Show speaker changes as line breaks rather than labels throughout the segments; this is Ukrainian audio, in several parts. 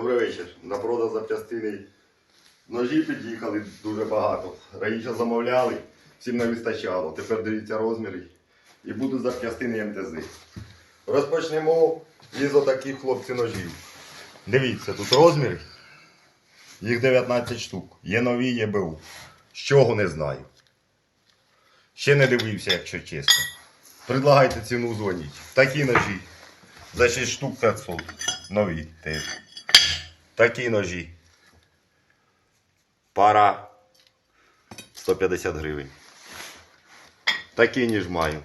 Добрий вечір. На продаж запчастини ножі під'їхали дуже багато. Раніше замовляли, всім не вистачало. Тепер дивіться розміри і будуть запчастини МТЗ. Розпочнемо із отаких хлопці ножів. Дивіться, тут розміри. Їх 19 штук. Є нові, є БУ. З чого не знаю. Ще не дивився, якщо чесно. Предлагайте ціну дзвоніть. Такі ножі. За 6 штук 500. Нові теж. Такі ножі. Пара 150 гривень. Такий ніж маю.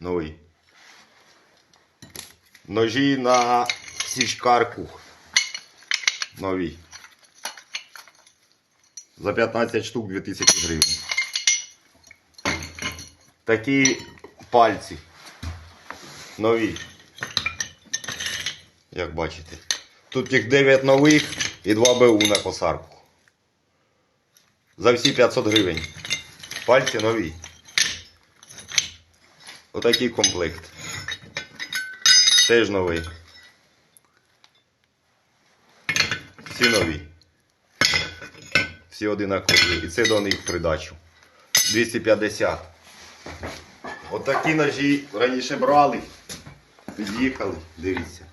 Новий. Ножі на січкарку. Нові. За 15 штук 2000 гривень. Такі пальці. Нові. Як бачите. Тут їх 9 нових і 2 БУ на косарку. За всі 500 гривень. Пальці нові. Отакий комплект. Теж новий. Всі нові. Всі одинакові. І це до них придачу. 250. Отакі ножі раніше брали. Під'їхали, дивіться.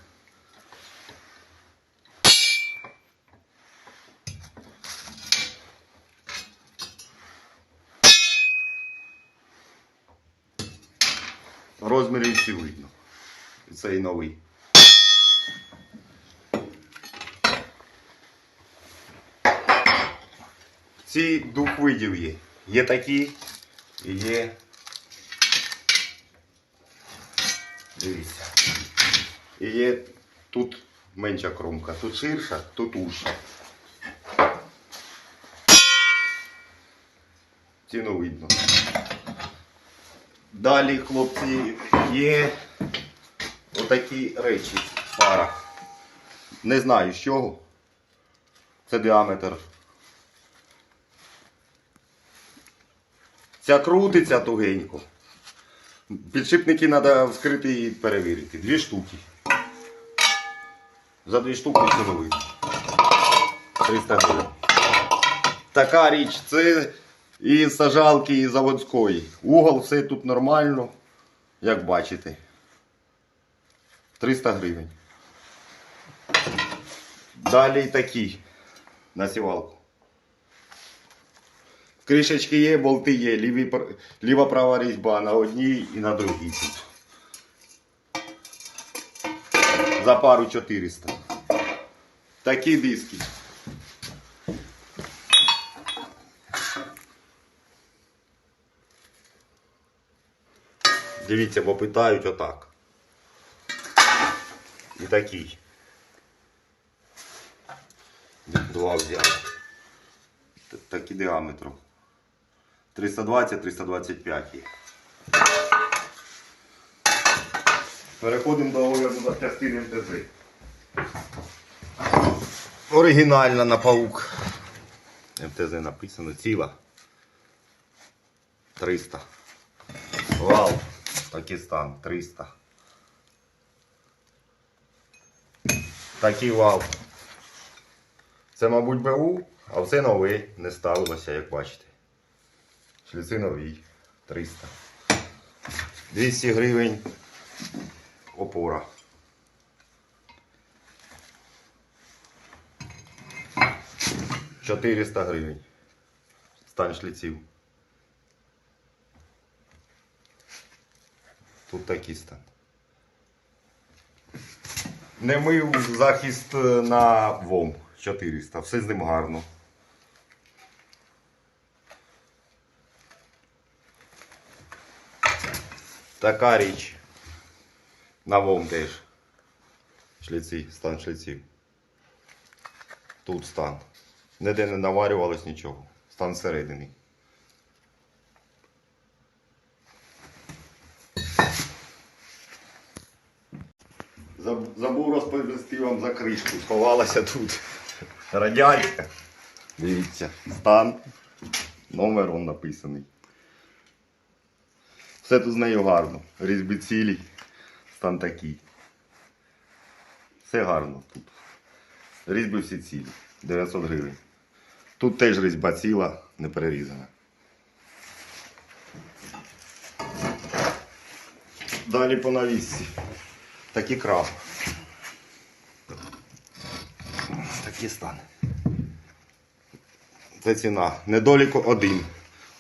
Розміри всі видно. І Це і новий. Ці двох видів є. Є такі і є. Дивіться. І є тут менша кромка, тут ширша, тут ужча. Ціну видно. Далі, хлопці, є отакі речі пара. Не знаю з чого. Це діаметр. Ця крутиться тугенько. Підшипники треба вскрити і перевірити. Дві штуки. За дві штуки видно. 300 гривень. Така річ, це і сажалки, і заводської. Угол, все тут нормально, як бачите. 300 гривень. Далі такі на сівалку. Кришечки є, болти є, ліва права різьба на одній і на другій тут. За пару 400. Такі диски. Дивіться, бо питають отак. І такий. Два взяли. Такі діаметром. 320-325 є. Переходимо до огляду запчастин МТЗ. Оригінальна на паук. МТЗ написано ціла. 300. Вау. Пакистан 300. Такий вал. Це, мабуть, БУ, а все нове не ставилося, як бачите. Шліци нові. 300. 200 гривень опора. Чотириста гривень. Стан шліців. Тут такий стан. Не мив захист е, на ВОМ 400. Все з ним гарно. Така річ. На ВОМ теж. Шліці, стан шліців. Тут стан. Ніде не наварювалось нічого. Стан всередині. Забув розповісти вам за кришку. Сховалася тут. Радянська. Дивіться, стан. Номер он написаний. Все тут з нею гарно. Різьби цілі. Стан такий. Все гарно тут. Різьби всі цілі. 900 гривень. Тут теж різьба ціла, не перерізана. Далі по навісці. Такі краб. Такий стан. Це ціна. Недоліко один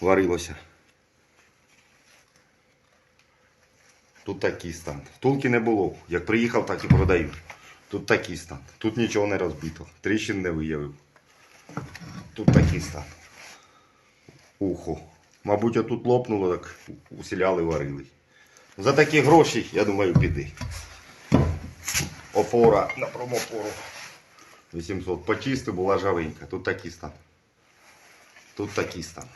варилося. Тут такий стан. Втулки не було. Як приїхав, так і продаю. Тут такий стан. Тут нічого не розбито. Тріщин не виявив. Тут такий стан. Ухо. Мабуть, отут лопнуло, так усіляли, варили. За такі гроші, я думаю, піди. Опора на промопору. 800. Почистив, була жавенька. Тут такий стан. Тут такий стан.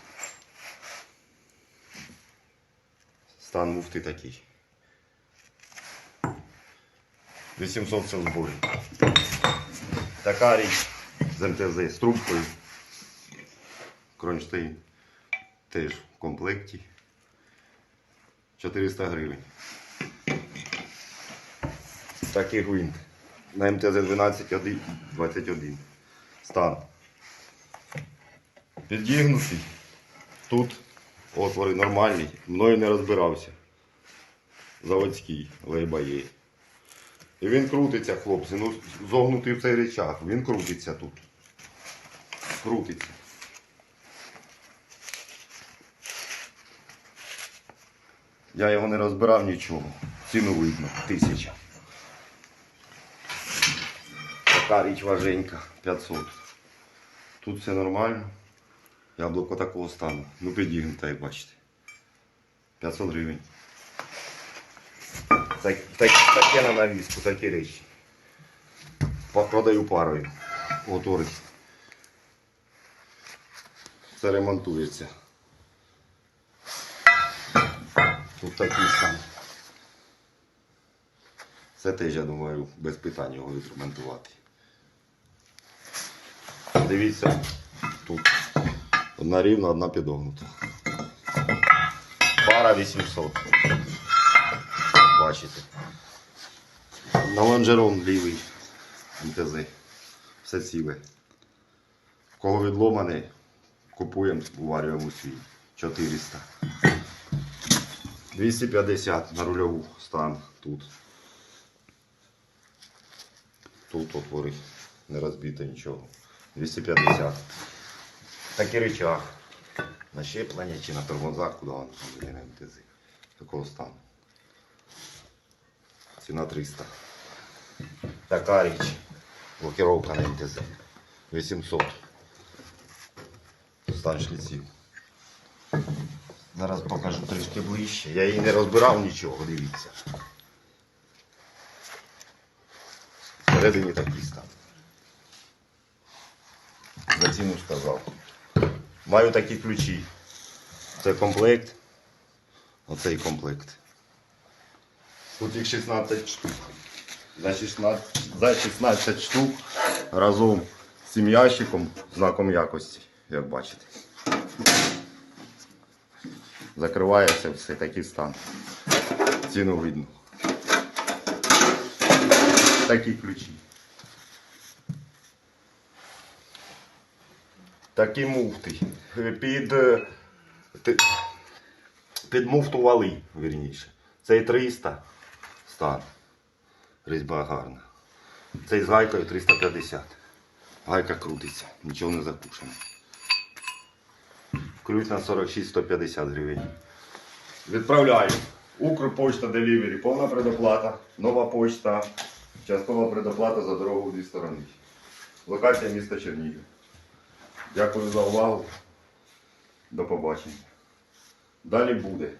Стан муфти такий. 800 це в зборі. Така річ з МТЗ з трубкою. Кронштейн теж в комплекті. 400 гривень. Такий гвинт. На МТЗ 1221. Стан. Підігнутий. Тут отвори нормальні. Мною не розбирався. Заводський лейба є. І він крутиться, хлопці. Ну, зогнутий в цей речах. Він крутиться тут. Крутиться. Я його не розбирав нічого. Ціну видно. Тисяча. Така річ важенька. 500. Тут все нормально. Яблуко такого стану. Ну підігнуте, як бачите. 500 гривень. Так, так, таке на навіску, такі речі. Продаю парою. Готовий. Це ремонтується. Тут такий стан. Це теж, я думаю, без питань його відремонтувати. Дивіться, тут одна рівна, одна підогнута. Пара 800. Бачите. На лонжерон лівий МТЗ. Все ціле. Кого відломаний, купуємо, уварюємо свій. 400. 250 на рульову стан тут. Тут отвори. Не розбито нічого. 250. Такий речах. На щеплення чи на тормозах, куди воно там МТЗ. Такого стану. Ціна 300. Така річ. Блокировка на МТЗ. 800. Стан шліців. Зараз покажу трішки ближче. Я її не розбирав нічого, дивіться. Всередині такий стан. Ціну сказав. Маю такі ключі. Це комплект. Оцей комплект. Тут їх 16 штук. За 16, за 16 штук разом з цим ящиком, знаком якості, як бачите. Закривається все такий стан. Ціну видно. Такі ключі. Такі муфти. Під, е, під муфту вали, вірніше. Цей 300 стан. Різьба гарна. Цей з гайкою 350. Гайка крутиться, нічого не запушено. Ключ на 46-150 гривень. Відправляю. Укрпочта Delivery, повна предоплата, нова почта, часткова предоплата за дорогу в дві сторони. Локація міста Чернігів. Дякую за увагу. До побачення. Далі буде.